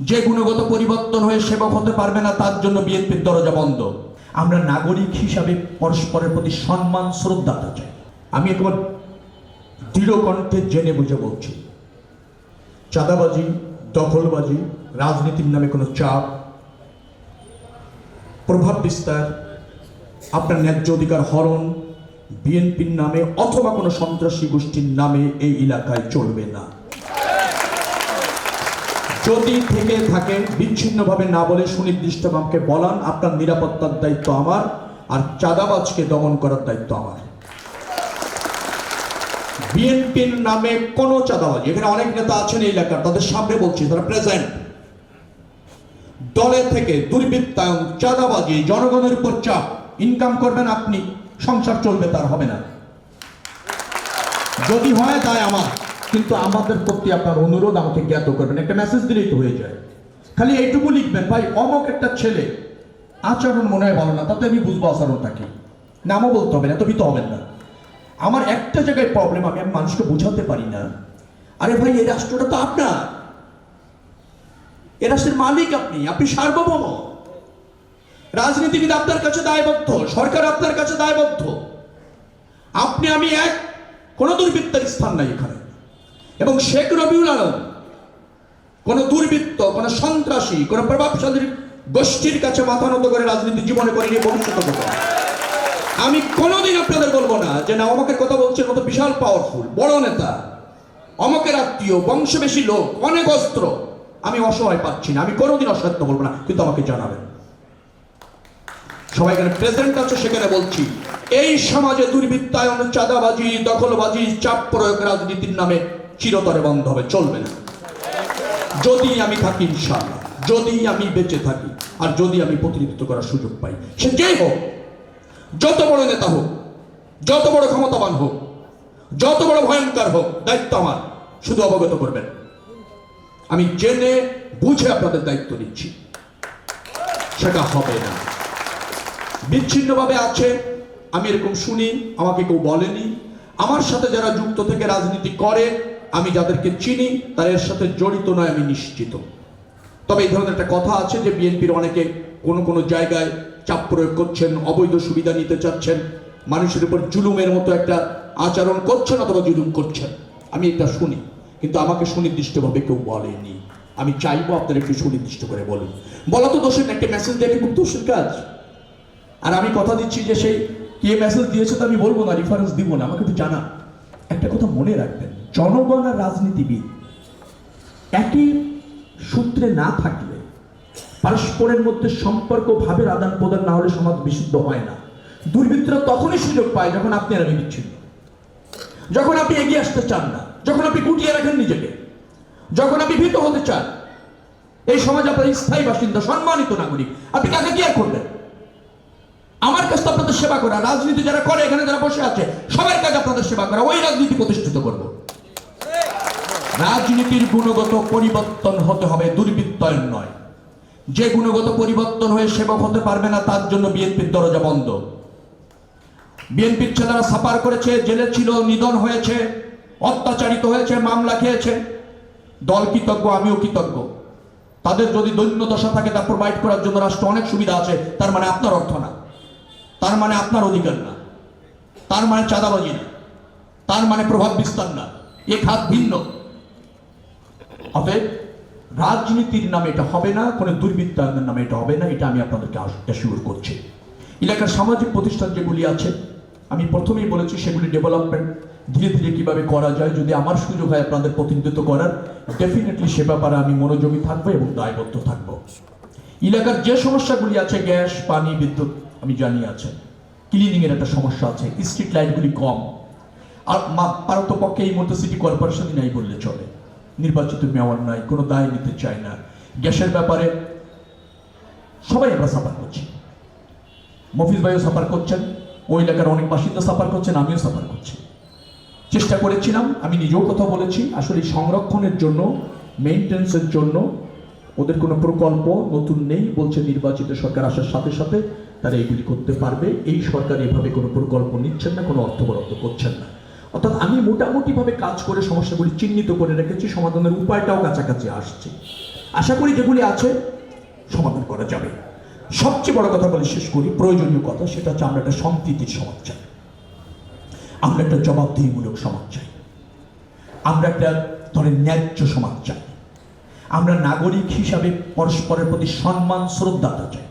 যে গুণগত পরিবর্তন হয়ে সেবক হতে পারবে না, তার জন্য বিএনপির দরজা বন্ধ। আমরা নাগরিক হিসাবে পরস্পরের প্রতি সম্মান শ্রদ্ধাটা চাই। আমি একবার দৃঢ় কণ্ঠে জেনে বুঝে বলছি, চাঁদাবাজি, দখলবাজি, রাজনীতির নামে কোনো চাপ, প্রভাব বিস্তার, আপনার ন্যায্য অধিকার হরণ, বিএনপির নামে অথবা কোনো সন্ত্রাসী গোষ্ঠীর নামে এই এলাকায় চলবে না। যদি থেকে থাকে বিচ্ছিন্নভাবে না বলে সুনির্দিষ্ট আমাকে বলান, আপনার নিরাপত্তার দায়িত্ব আমার, আর চাঁদাবাজকে দমন করার দায়িত্ব আমার। বিএনপির নামে কোন চাঁদাবাজ, এখানে অনেক নেতা আছেন এই এলাকার, তাদের সামনে বলছি, তারা প্রেজেন্ট। দলে থেকে দুর্বৃত্তায়ন, চাঁদাবাজি, জনগণের উপর চাপ ইনকাম করবেন আপনি, সংসার চলবে, তার হবে না। যদি হয় তাই আমার। কিন্তু আমাদের প্রতি আপনার অনুরোধ আমাকে জ্ঞাত করবেন, একটা মেসেজ দিলেই তো হয়ে যায়। খালি এইটুকু লিখবেন, ভাই, অমক একটা ছেলে। আচরণ মনে হয় ভালো না, তাতে আমি বুঝব আচরণটা কি নামও বলতে হবে না, এত ভীত হবেন না। আমার একটা জায়গায় প্রবলেম আমি আমি মানুষকে বোঝাতে পারি না। আরে ভাই, এই রাষ্ট্রটা তো আপনার। এ রাষ্ট্রের মালিক আপনি আপনি সার্বভৌম। রাজনীতিবিদ আপনার কাছে দায়বদ্ধ, সরকার আপনার কাছে দায়বদ্ধ। আপনি, আমি এক, কোন দুর্বৃত্তের স্থান নাই এখানে। এবং শেখ রবিউল আলম কোন দুর্বৃত্ত, কোন সন্ত্রাসী, কোন প্রভাবশালী গোষ্ঠীর কাছে মাথা নত করে রাজনীতি জীবনে করেনি ভবিষ্যৎ করবে। না। আমি কোনোদিন আপনাদের বলব না যে না অমকের কথা বলছে মতো বিশাল পাওয়ারফুল বড় নেতা। অমকের আত্মীয় বংশ বেশি লোক, অনেক অস্ত্র। আমি অসহায় পাচ্ছি না, আমি কোনোদিন অসত্য বলব না, কিন্তু আমাকে জানাবেন। সবাই এখানে প্রেজেন্ট আছে, সেখানে বলছি, এই সমাজে দুর্বৃত্তায়ন, চাঁদাবাজি, দখলবাজি, চাপ প্রয়োগ রাজনীতির নামে চিরতরে বন্ধ হবে, চলবে না। যদি আমি থাকি, ইনশাআল্লাহ। যদি আমি বেঁচে থাকি, আর যদি আমি প্রতিনিধিত্ব করার সুযোগ পাই, সে যেই হোক, যত বড় নেতা হোক, যত বড় ক্ষমতাবান হোক, যত বড় ভয়ঙ্কর হোক, দায়িত্ব আমার, শুধু অবগত করবেন। আমি জেনে বুঝে আপনাদের দায়িত্ব নিচ্ছি। সেটা হবে না। বিচ্ছিন্নভাবে আছে আমি এরকম শুনি, আমাকে কেউ বলেনি। আমার সাথে যারা যুক্ত থেকে রাজনীতি করে আমি যাদেরকে চিনি তারা এর সাথে জড়িত নয়, আমি নিশ্চিত। তবে এই ধরনের একটা কথা আছে যে বিএনপির অনেকে কোনো কোনো জায়গায় চাপ প্রয়োগ করছেন, অবৈধ সুবিধা নিতে চাচ্ছেন, মানুষের উপর জুলুমের মতো একটা আচরণ করছেন অথবা জুলুম করছেন। আমি এটা শুনি, কিন্তু আমাকে সুনির্দিষ্টভাবে কেউ বলেনি। আমি চাইব আপনারা একটু সুনির্দিষ্ট করে বলুন। বলা তো দোষের, একটা মেসেজ দেখে খুব দোষের কাজ। আর আমি কথা দিচ্ছি যে সেই কে মেসেজ দিয়েছে তো আমি বলব না রেফারেন্স দিব না, আমাকে তো জানা একটা কথা মনে রাখবেন, জনগণ আর রাজনীতিবিদ একই সূত্রে না থাকলে, পারস্পরের মধ্যে সম্পর্ক ভাবের আদান প্রদান না হলে সমাজ বিশুদ্ধ হয় না। দুর্বৃত্তরা তখনই সুযোগ পায় যখন আপনি আর আমি বিচ্ছিন্ন। যখন আপনি এগিয়ে আসতে চান না, যখন আপনি কুটিয়ে রাখেন নিজেকে, যখন আপনি ভীত হতে চান, এই সমাজ আপনার স্থায়ী বাসিন্দা, সম্মানিত নাগরিক। আপনি কাকে কি আর করবেন? আমার কাছে আপনাদের সেবা করা, রাজনীতি যারা করে, এখানে যারা বসে আছে, সবার কাছে আপনাদের সেবা করা, ওই রাজনীতি প্রতিষ্ঠিত করব। রাজনীতির গুণগত পরিবর্তন হতে হবে, দুর্বৃত্তায়ন নয়। যে গুণগত পরিবর্তন হয়ে সেবক হতে পারবে না, তার জন্য বিএনপির দরজা বন্ধ। বিএনপির ছেলেরা সাপার করেছে, জেলে ছিল, নিধন হয়েছে, অত্যাচারিত হয়েছে, মামলা খেয়েছে। দল কৃতজ্ঞ, আমিও কৃতজ্ঞ। তাদের যদি দৈন্য দশা থাকে, তা প্রোভাইড করার জন্য রাষ্ট্র অনেক সুবিধা আছে, তার মানে আপনার অর্থ না। তার মানে আপনার অধিকার না। তার মানে চাঁদাবাজি না। তার মানে প্রভাব বিস্তার না। এ খাত ভিন্ন। অতএব রাজনীতির নামে এটা হবে না, কোনো দুর্বৃত্তায়নের নামে এটা হবে না, এটা আমি আপনাদেরকে অ্যাসিওর করছি। এলাকার সামাজিক প্রতিষ্ঠান যেগুলি আছে, আমি প্রথমেই বলেছি সেগুলি ডেভেলপমেন্ট ধীরে ধীরে কীভাবে করা যায়, যদি আমার সুযোগ হয় আপনাদের প্রতিনিধিত্ব করার ডেফিনেটলি সে ব্যাপারে আমি মনোযোগী থাকব এবং দায়বদ্ধ থাকব। এলাকার যে সমস্যাগুলি আছে, গ্যাস, পানি, বিদ্যুৎ আমি জানি আছে ক্লিনিং এর একটা সমস্যা আছে স্ট্রিট লাইটগুলি কম। আর পারতপক্ষে এই মুহূর্তে সিটি কর্পোরেশনই নাই বললে চলে। নির্বাচিত মেয়র নাই, কোনো দায় নিতে চায় না। গ্যাসের ব্যাপারে সবাই আমরা সাফার করছি। মফিজ ভাইও সাফার করছেন ওই এলাকার অনেক বাসিন্দা সাফার করছেন, আমিও সাফার করছি। চেষ্টা করেছিলাম, আমি নিজেও কথা বলেছি, আসলে সংরক্ষণের জন্য মেনটেন্সের জন্য ওদের কোনো প্রকল্প নতুন নেই, বলছে নির্বাচিত সরকার আসার সাথে সাথে। তারা এগুলি করতে পারবে। এই সরকার এভাবে কোনো প্রকল্প নিচ্ছেন না, কোনো অর্থ বরাদ্দ করছেন না। অর্থাৎ আমি মোটামুটিভাবে কাজ করে সমস্যাগুলি চিহ্নিত করে রেখেছি, সমাধানের উপায়টাও কাছাকাছি আসছে। আশা করি যেগুলি আছে সমাধান করা যাবে। সবচেয়ে বড় কথা বলে শেষ করি, প্রয়োজনীয় কথা সেটা হচ্ছে আমরা একটা সম্প্রীতির সমাজ চাই। আমরা একটা জবাবদিহিমূলক সমাজ চাই। আমরা একটা ধরেন ন্যায্য সমাজ চাই। আমরা নাগরিক হিসাবে পরস্পরের প্রতি সম্মান শ্রদ্ধাটা চাই।